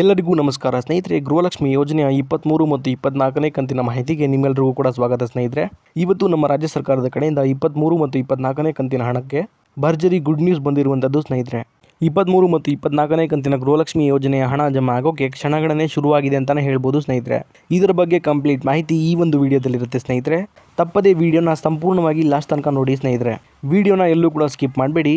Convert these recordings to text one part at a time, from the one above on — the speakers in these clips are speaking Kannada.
ಎಲ್ಲರಿಗೂ ನಮಸ್ಕಾರ. ಸ್ನೇಹಿತರೆ, ಗೃಹಲಕ್ಷ್ಮಿ ಯೋಜನೆಯ ಇಪ್ಪತ್ತ್ಮೂರು ಮತ್ತು ಇಪ್ಪತ್ನಾಲ್ಕನೇ ಕಂತಿನ ಮಾಹಿತಿಗೆ ನಿಮ್ಮೆಲ್ಲರಿಗೂ ಕೂಡ ಸ್ವಾಗತ ಸ್ನೇಹಿತರೆ. ಇವತ್ತು ನಮ್ಮ ರಾಜ್ಯ ಸರ್ಕಾರದ ಕಡೆಯಿಂದ ಇಪ್ಪತ್ತ್ಮೂರು ಮತ್ತು ಇಪ್ಪತ್ನಾಲ್ಕನೇ ಕಂತಿನ ಹಣಕ್ಕೆ ಭರ್ಜರಿ ಗುಡ್ ನ್ಯೂಸ್ ಬಂದಿರುವಂಥದ್ದು ಸ್ನೇಹಿತರೆ. ಇಪ್ಪತ್ತ್ಮೂರು ಮತ್ತು ಇಪ್ಪತ್ನಾಲ್ಕನೇ ಕಂತಿನ ಗೃಹಲಕ್ಷ್ಮಿ ಯೋಜನೆಯ ಹಣ ಜಮಾ ಆಗೋಕೆ ಕ್ಷಣಗಣನೆ ಶುರುವಾಗಿದೆ ಅಂತಲೇ ಹೇಳ್ಬೋದು ಸ್ನೇಹಿತರೆ. ಇದರ ಬಗ್ಗೆ ಕಂಪ್ಲೀಟ್ ಮಾಹಿತಿ ಈ ಒಂದು ವಿಡಿಯೋದಲ್ಲಿರುತ್ತೆ ಸ್ನೇಹಿತರೆ. ತಪ್ಪದೇ ವಿಡಿಯೋನ ಸಂಪೂರ್ಣವಾಗಿ ಲಾಸ್ಟ್ ತನಕ ನೋಡಿ ಸ್ನೇಹಿತರೆ. ವಿಡಿಯೋನ ಎಲ್ಲೂ ಕೂಡ ಸ್ಕಿಪ್ ಮಾಡಬೇಡಿ.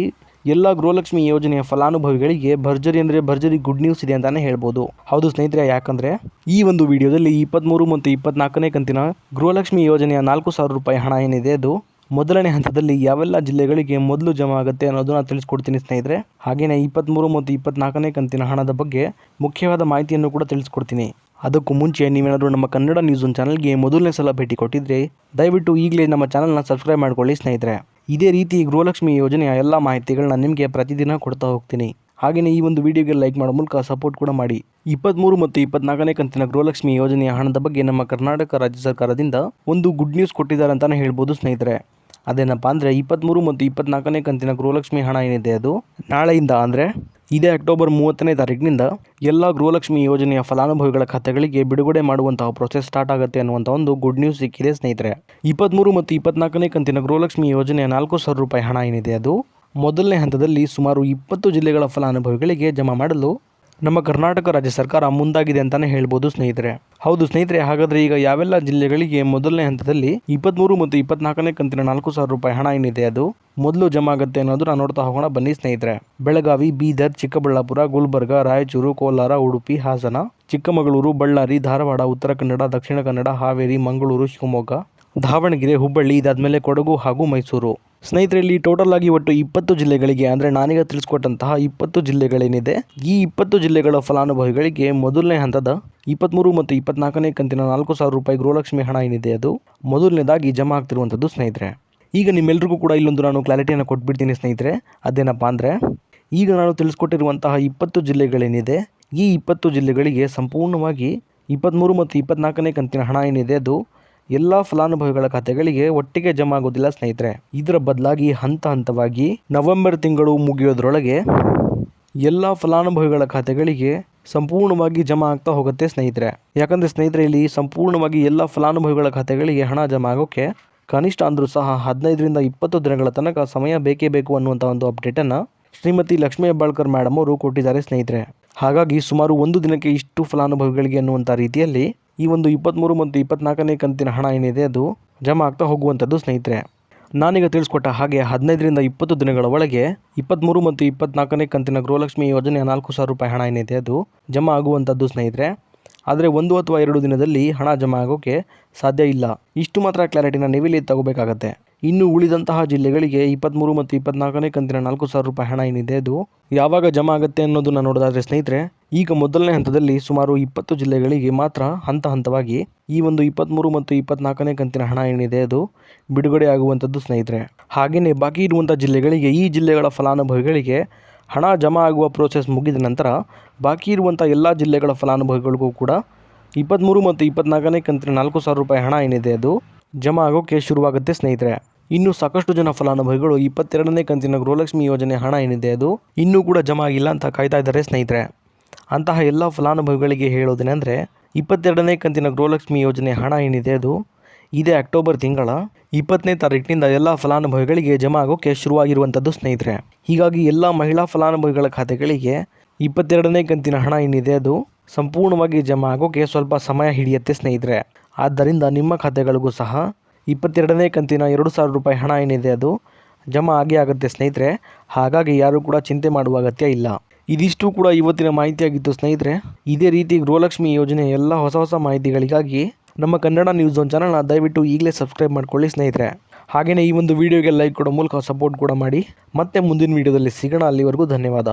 ಎಲ್ಲ ಗೃಹಲಕ್ಷ್ಮಿ ಯೋಜನೆಯ ಫಲಾನುಭವಿಗಳಿಗೆ ಭರ್ಜರಿ ಅಂದರೆ ಭರ್ಜರಿ ಗುಡ್ ನ್ಯೂಸ್ ಇದೆ ಅಂತಲೇ ಹೇಳ್ಬೋದು. ಹೌದು ಸ್ನೇಹಿತರೆ, ಯಾಕಂದರೆ ಈ ಒಂದು ವಿಡಿಯೋದಲ್ಲಿ ಇಪ್ಪತ್ತ್ಮೂರು ಮತ್ತು ಇಪ್ಪತ್ನಾಲ್ಕನೇ ಕಂತಿನ ಗೃಹಲಕ್ಷ್ಮಿ ಯೋಜನೆಯ ನಾಲ್ಕು ಸಾವಿರ ರೂಪಾಯಿ ಹಣ ಏನಿದೆ, ಅದು ಮೊದಲನೇ ಹಂತದಲ್ಲಿ ಯಾವೆಲ್ಲ ಜಿಲ್ಲೆಗಳಿಗೆ ಮೊದಲು ಜಮಾ ಆಗುತ್ತೆ ಅನ್ನೋದನ್ನ ತಿಳಿಸ್ಕೊಡ್ತೀನಿ ಸ್ನೇಹಿತರೆ. ಹಾಗೆಯೇ ಇಪ್ಪತ್ತ್ಮೂರು ಮತ್ತು ಇಪ್ಪತ್ನಾಲ್ಕನೇ ಕಂತಿನ ಹಣದ ಬಗ್ಗೆ ಮುಖ್ಯವಾದ ಮಾಹಿತಿಯನ್ನು ಕೂಡ ತಿಳಿಸ್ಕೊಡ್ತೀನಿ. ಅದಕ್ಕೂ ಮುಂಚೆ ನೀವೇನಾದರೂ ನಮ್ಮ ಕನ್ನಡ ನ್ಯೂಸ್ ಒನ್ ಚಾನಲ್ಗೆ ಮೊದಲನೇ ಸಲ ಭೇಟಿ ಕೊಟ್ಟಿದ್ರೆ ದಯವಿಟ್ಟು ಈಗಲೇ ನಮ್ಮ ಚಾನಲ್ನ ಸಬ್ಸ್ಕ್ರೈಬ್ ಮಾಡ್ಕೊಳ್ಳಿ ಸ್ನೇಹಿತರೆ. ಇದೇ ರೀತಿ ಗೃಹಲಕ್ಷ್ಮಿ ಯೋಜನೆಯ ಎಲ್ಲ ಮಾಹಿತಿಗಳನ್ನ ನಿಮಗೆ ಪ್ರತಿದಿನ ಕೊಡ್ತಾ ಹೋಗ್ತೀನಿ. ಹಾಗೆಯೇ ಈ ಒಂದು ವಿಡಿಯೋಗೆ ಲೈಕ್ ಮಾಡೋ ಮೂಲಕ ಸಪೋರ್ಟ್ ಕೂಡ ಮಾಡಿ. ಇಪ್ಪತ್ತ್ಮೂರು ಮತ್ತು ಇಪ್ಪತ್ನಾಲ್ಕನೇ ಕಂತಿನ ಗೃಹಲಕ್ಷ್ಮಿ ಯೋಜನೆಯ ಹಣದ ಬಗ್ಗೆ ನಮ್ಮ ಕರ್ನಾಟಕ ರಾಜ್ಯ ಸರ್ಕಾರದಿಂದ ಒಂದು ಗುಡ್ ನ್ಯೂಸ್ ಕೊಟ್ಟಿದ್ದಾರೆ ಅಂತಲೇ ಹೇಳ್ಬೋದು ಸ್ನೇಹಿತರೆ. ಅದೇನಪ್ಪ ಅಂದರೆ ಇಪ್ಪತ್ತ್ಮೂರು ಮತ್ತು ಇಪ್ಪತ್ನಾಲ್ಕನೇ ಕಂತಿನ ಗೃಹಲಕ್ಷ್ಮಿ ಹಣ ಏನಿದೆ ಅದು? ನಾಳೆಯಿಂದ ಅಂದರೆ ಇದೇ ಅಕ್ಟೋಬರ್ ಮೂವತ್ತನೇ ತಾರೀಕಿನಿಂದ ಎಲ್ಲ ಗೃಹಲಕ್ಷ್ಮಿ ಯೋಜನೆಯ ಫಲಾನುಭವಿಗಳ ಖಾತೆಗಳಿಗೆ ಬಿಡುಗಡೆ ಮಾಡುವಂತಹ ಪ್ರೊಸೆಸ್ ಸ್ಟಾರ್ಟ್ ಆಗುತ್ತೆ ಅನ್ನುವಂಥ ಒಂದು ಗುಡ್ ನ್ಯೂಸ್ ಸಿಕ್ಕಿದೆ ಸ್ನೇಹಿತರೆ. ಇಪ್ಪತ್ತ್ಮೂರು ಮತ್ತು ಇಪ್ಪತ್ನಾಲ್ಕನೇ ಕಂತಿನ ಗೃಹಲಕ್ಷ್ಮಿ ಯೋಜನೆಯ ನಾಲ್ಕು ಸಾವಿರ ರೂಪಾಯಿ ಹಣ ಏನಿದೆ ಅದು? ಮೊದಲನೇ ಹಂತದಲ್ಲಿ ಸುಮಾರು ಇಪ್ಪತ್ತು ಜಿಲ್ಲೆಗಳ ಫಲಾನುಭವಿಗಳಿಗೆ ಜಮಾ ಮಾಡಲು ನಮ್ಮ ಕರ್ನಾಟಕ ರಾಜ್ಯ ಸರ್ಕಾರ ಮುಂದಾಗಿದೆ ಅಂತಾನೆ ಹೇಳ್ಬೋದು ಸ್ನೇಹಿತರೆ. ಹೌದು ಸ್ನೇಹಿತರೆ, ಹಾಗಾದ್ರೆ ಈಗ ಯಾವೆಲ್ಲ ಜಿಲ್ಲೆಗಳಿಗೆ ಮೊದಲನೇ ಹಂತದಲ್ಲಿ ಇಪ್ಪತ್ತ್ಮೂರು ಮತ್ತು ಇಪ್ಪತ್ನಾಲ್ಕನೇ ಕಂತಿನ ನಾಲ್ಕು ಸಾವಿರ ರೂಪಾಯಿ ಹಣ ಏನಿದೆ ಅದು? ಮೊದಲು ಜಮಾ ಆಗುತ್ತೆ ಅನ್ನೋದು ನಾನು ನೋಡ್ತಾ ಹೋಗೋಣ, ಬನ್ನಿ ಸ್ನೇಹಿತರೆ. ಬೆಳಗಾವಿ, ಬೀದರ್, ಚಿಕ್ಕಬಳ್ಳಾಪುರ, ಗುಲ್ಬರ್ಗ, ರಾಯಚೂರು, ಕೋಲಾರ, ಉಡುಪಿ, ಹಾಸನ, ಚಿಕ್ಕಮಗಳೂರು, ಬಳ್ಳಾರಿ, ಧಾರವಾಡ ಉತ್ತರ ಕನ್ನಡ ದಕ್ಷಿಣ ಕನ್ನಡ, ಹಾವೇರಿ, ಮಂಗಳೂರು, ಶಿವಮೊಗ್ಗ ದಾವಣಗೆರೆ, ಹುಬ್ಬಳ್ಳಿ ಇದಾದಮೇಲೆ ಕೊಡಗು ಹಾಗೂ ಮೈಸೂರು. ಸ್ನೇಹಿತರಲ್ಲಿ ಟೋಟಲ್ ಆಗಿ ಒಟ್ಟು ಇಪ್ಪತ್ತು ಜಿಲ್ಲೆಗಳಿಗೆ, ಅಂದರೆ ನಾನೀಗ ತಿಳಿಸ್ಕೊಟ್ಟಂತಹ ಇಪ್ಪತ್ತು ಜಿಲ್ಲೆಗಳೇನಿದೆ, ಈ ಇಪ್ಪತ್ತು ಜಿಲ್ಲೆಗಳ ಫಲಾನುಭವಿಗಳಿಗೆ ಮೊದಲನೇ ಹಂತದ ಇಪ್ಪತ್ತ್ಮೂರು ಮತ್ತು ಇಪ್ಪತ್ನಾಲ್ಕನೇ ಕಂತಿನ ನಾಲ್ಕು ಸಾವಿರ ರೂಪಾಯಿ ಗೃಹಲಕ್ಷ್ಮಿ ಹಣ ಏನಿದೆ ಅದು ಮೊದಲನೇದಾಗಿ ಜಮಾ ಆಗ್ತಿರುವಂಥದ್ದು ಸ್ನೇಹಿತರೆ. ಈಗ ನಿಮ್ಮೆಲ್ಲರಿಗೂ ಕೂಡ ಇಲ್ಲೊಂದು ನಾನು ಕ್ಲಾರಿಟಿಯನ್ನು ಕೊಟ್ಬಿಡ್ತೀನಿ ಸ್ನೇಹಿತರೆ. ಅದೇನಪ್ಪ ಅಂದರೆ, ಈಗ ನಾನು ತಿಳಿಸ್ಕೊಟ್ಟಿರುವಂತಹ ಇಪ್ಪತ್ತು ಜಿಲ್ಲೆಗಳೇನಿದೆ, ಈ ಇಪ್ಪತ್ತು ಜಿಲ್ಲೆಗಳಿಗೆ ಸಂಪೂರ್ಣವಾಗಿ ಇಪ್ಪತ್ತ್ಮೂರು ಮತ್ತು ಇಪ್ಪತ್ನಾಲ್ಕನೇ ಕಂತಿನ ಹಣ ಏನಿದೆ ಅದು ಎಲ್ಲ ಫಲಾನುಭವಿಗಳ ಖಾತೆಗಳಿಗೆ ಒಟ್ಟಿಗೆ ಜಮಾ ಆಗೋದಿಲ್ಲ ಸ್ನೇಹಿತರೆ. ಇದರ ಬದಲಾಗಿ ಹಂತ ಹಂತವಾಗಿ ನವೆಂಬರ್ ತಿಂಗಳು ಮುಗಿಯೋದ್ರೊಳಗೆ ಎಲ್ಲ ಫಲಾನುಭವಿಗಳ ಖಾತೆಗಳಿಗೆ ಸಂಪೂರ್ಣವಾಗಿ ಜಮಾ ಆಗ್ತಾ ಹೋಗುತ್ತೆ ಸ್ನೇಹಿತರೆ. ಯಾಕಂದರೆ ಸ್ನೇಹಿತರೆ, ಇಲ್ಲಿ ಸಂಪೂರ್ಣವಾಗಿ ಎಲ್ಲ ಫಲಾನುಭವಿಗಳ ಖಾತೆಗಳಿಗೆ ಹಣ ಜಮಾ ಆಗೋಕ್ಕೆ ಕನಿಷ್ಠ ಅಂದರೂ ಸಹ ಹದಿನೈದರಿಂದ ಇಪ್ಪತ್ತು ದಿನಗಳ ತನಕ ಸಮಯ ಬೇಕೇ ಬೇಕು ಅನ್ನುವಂಥ ಒಂದು ಅಪ್ಡೇಟನ್ನು ಶ್ರೀಮತಿ ಲಕ್ಷ್ಮೀ ಹೆಬ್ಬಾಳ್ಕರ್ ಮೇಡಮ್ ಅವರು ಕೊಟ್ಟಿದ್ದಾರೆ ಸ್ನೇಹಿತರೆ. ಹಾಗಾಗಿ ಸುಮಾರು ಒಂದು ದಿನಕ್ಕೆ ಇಷ್ಟು ಫಲಾನುಭವಿಗಳಿಗೆ ಅನ್ನುವಂಥ ರೀತಿಯಲ್ಲಿ ಈ ಒಂದು ಇಪ್ಪತ್ತ್ಮೂರು ಮತ್ತು ಇಪ್ಪತ್ನಾಲ್ಕನೇ ಕಂತಿನ ಹಣ ಏನಿದೆ ಅದು ಜಮಾ ಆಗ್ತಾ ಹೋಗುವಂಥದ್ದು ಸ್ನೇಹಿತರೆ. ನಾನೀಗ ತಿಳಿಸ್ಕೊಟ್ಟ ಹಾಗೆ ಹದಿನೈದರಿಂದ ಇಪ್ಪತ್ತು ದಿನಗಳ ಒಳಗೆ ಇಪ್ಪತ್ತ್ಮೂರು ಮತ್ತು ಇಪ್ಪತ್ನಾಲ್ಕನೇ ಕಂತಿನ ಗೃಹಲಕ್ಷ್ಮಿ ಯೋಜನೆಯ ನಾಲ್ಕು ಸಾವಿರ ರೂಪಾಯಿ ಹಣ ಏನಿದೆ ಅದು ಜಮಾ ಆಗುವಂಥದ್ದು ಸ್ನೇಹಿತರೆ. ಆದರೆ ಒಂದು ಅಥವಾ ಎರಡು ದಿನದಲ್ಲಿ ಹಣ ಜಮಾ ಆಗೋಕ್ಕೆ ಸಾಧ್ಯ ಇಲ್ಲ. ಇಷ್ಟು ಮಾತ್ರ ಕ್ಲಾರಿಟಿನ ನೀವಿಲ್ಲಿ ತಗೋಬೇಕಾಗತ್ತೆ. ಇನ್ನು ಉಳಿದಂತಹ ಜಿಲ್ಲೆಗಳಿಗೆ ಇಪ್ಪತ್ತ್ಮೂರು ಮತ್ತು ಇಪ್ಪತ್ನಾಲ್ಕನೇ ಕಂತಿನ ನಾಲ್ಕು ಸಾವಿರ ರೂಪಾಯಿ ಹಣ ಏನಿದೆ ಅದು ಯಾವಾಗ ಜಮಾ ಆಗುತ್ತೆ ಅನ್ನೋದನ್ನ ನೋಡೋದಾದರೆ ಸ್ನೇಹಿತರೆ, ಈಗ ಮೊದಲನೇ ಹಂತದಲ್ಲಿ ಸುಮಾರು ಇಪ್ಪತ್ತು ಜಿಲ್ಲೆಗಳಿಗೆ ಮಾತ್ರ ಹಂತ ಹಂತವಾಗಿ ಈ ಒಂದು ಇಪ್ಪತ್ತ್ಮೂರು ಮತ್ತು ಇಪ್ಪತ್ನಾಲ್ಕನೇ ಕಂತಿನ ಹಣ ಏನಿದೆ ಅದು ಬಿಡುಗಡೆ ಆಗುವಂಥದ್ದು ಸ್ನೇಹಿತರೆ. ಹಾಗೆಯೇ ಬಾಕಿ ಇರುವಂಥ ಜಿಲ್ಲೆಗಳಿಗೆ ಈ ಜಿಲ್ಲೆಗಳ ಫಲಾನುಭವಿಗಳಿಗೆ ಹಣ ಜಮಾ ಆಗುವ ಪ್ರೋಸೆಸ್ ಮುಗಿದ ನಂತರ ಬಾಕಿ ಇರುವಂಥ ಎಲ್ಲ ಜಿಲ್ಲೆಗಳ ಫಲಾನುಭವಿಗಳಿಗೂ ಕೂಡ ಇಪ್ಪತ್ತ್ಮೂರು ಮತ್ತು ಇಪ್ಪತ್ನಾಲ್ಕನೇ ಕಂತಿನ ನಾಲ್ಕು ಸಾವಿರ ರೂಪಾಯಿ ಹಣ ಏನಿದೆ ಅದು ಜಮಾ ಆಗೋಕ್ಕೆ ಶುರುವಾಗುತ್ತೆ ಸ್ನೇಹಿತರೆ. ಇನ್ನು ಸಾಕಷ್ಟು ಜನ ಫಲಾನುಭವಿಗಳು ಇಪ್ಪತ್ತೆರಡನೇ ಕಂತಿನ ಗೃಹಲಕ್ಷ್ಮಿ ಯೋಜನೆ ಹಣ ಏನಿದೆ ಅದು ಇನ್ನೂ ಕೂಡ ಜಮಾ ಆಗಿಲ್ಲ ಅಂತ ಕಾಯ್ತಾ ಇದ್ದಾರೆ ಸ್ನೇಹಿತರೆ. ಅಂತಹ ಎಲ್ಲ ಫಲಾನುಭವಿಗಳಿಗೆ ಹೇಳೋದೇನೆಂದರೆ ಇಪ್ಪತ್ತೆರಡನೇ ಕಂತಿನ ಗೃಹಲಕ್ಷ್ಮಿ ಯೋಜನೆ ಹಣ ಏನಿದೆ ಅದು ಇದೇ ಅಕ್ಟೋಬರ್ ತಿಂಗಳ ಇಪ್ಪತ್ತನೇ ತಾರೀಕಿನಿಂದ ಎಲ್ಲ ಫಲಾನುಭವಿಗಳಿಗೆ ಜಮಾ ಆಗೋಕ್ಕೆ ಶುರುವಾಗಿರುವಂಥದ್ದು ಸ್ನೇಹಿತರೆ. ಹೀಗಾಗಿ ಎಲ್ಲ ಮಹಿಳಾ ಫಲಾನುಭವಿಗಳ ಖಾತೆಗಳಿಗೆ ಇಪ್ಪತ್ತೆರಡನೇ ಕಂತಿನ ಹಣ ಏನಿದೆ ಅದು ಸಂಪೂರ್ಣವಾಗಿ ಜಮಾ ಆಗೋಕ್ಕೆ ಸ್ವಲ್ಪ ಸಮಯ ಹಿಡಿಯುತ್ತೆ ಸ್ನೇಹಿತರೆ. ಆದ್ದರಿಂದ ನಿಮ್ಮ ಖಾತೆಗಳಿಗೂ ಸಹ ಇಪ್ಪತ್ತೆರಡನೇ ಕಂತಿನ ಎರಡು ಸಾವಿರ ರೂಪಾಯಿ ಹಣ ಏನಿದೆ ಅದು? ಜಮಾ ಆಗೇ ಆಗುತ್ತೆ ಸ್ನೇಹಿತರೆ. ಹಾಗಾಗಿ ಯಾರೂ ಕೂಡ ಚಿಂತೆ ಮಾಡುವ ಅಗತ್ಯ ಇಲ್ಲ. ಇದಿಷ್ಟು ಕೂಡ ಇವತ್ತಿನ ಮಾಹಿತಿಯಾಗಿತ್ತು ಸ್ನೇಹಿತರೆ. ಇದೇ ರೀತಿ ಗೃಹಲಕ್ಷ್ಮಿ ಯೋಜನೆ ಎಲ್ಲ ಹೊಸ ಹೊಸ ಮಾಹಿತಿಗಳಿಗಾಗಿ ನಮ್ಮ ಕನ್ನಡ ನ್ಯೂಸ್ ಒನ್ ಚಾನಲ್ನ ದಯವಿಟ್ಟು ಈಗಲೇ ಸಬ್ಸ್ಕ್ರೈಬ್ ಮಾಡ್ಕೊಳ್ಳಿ ಸ್ನೇಹಿತರೆ. ಹಾಗೆಯೇ ಈ ಒಂದು ವಿಡಿಯೋಗೆ ಲೈಕ್ ಕೊಡೋ ಮೂಲಕ ಸಪೋರ್ಟ್ ಕೂಡ ಮಾಡಿ. ಮತ್ತೆ ಮುಂದಿನ ವಿಡಿಯೋದಲ್ಲಿ ಸಿಗೋಣ. ಅಲ್ಲಿವರೆಗೂ ಧನ್ಯವಾದ.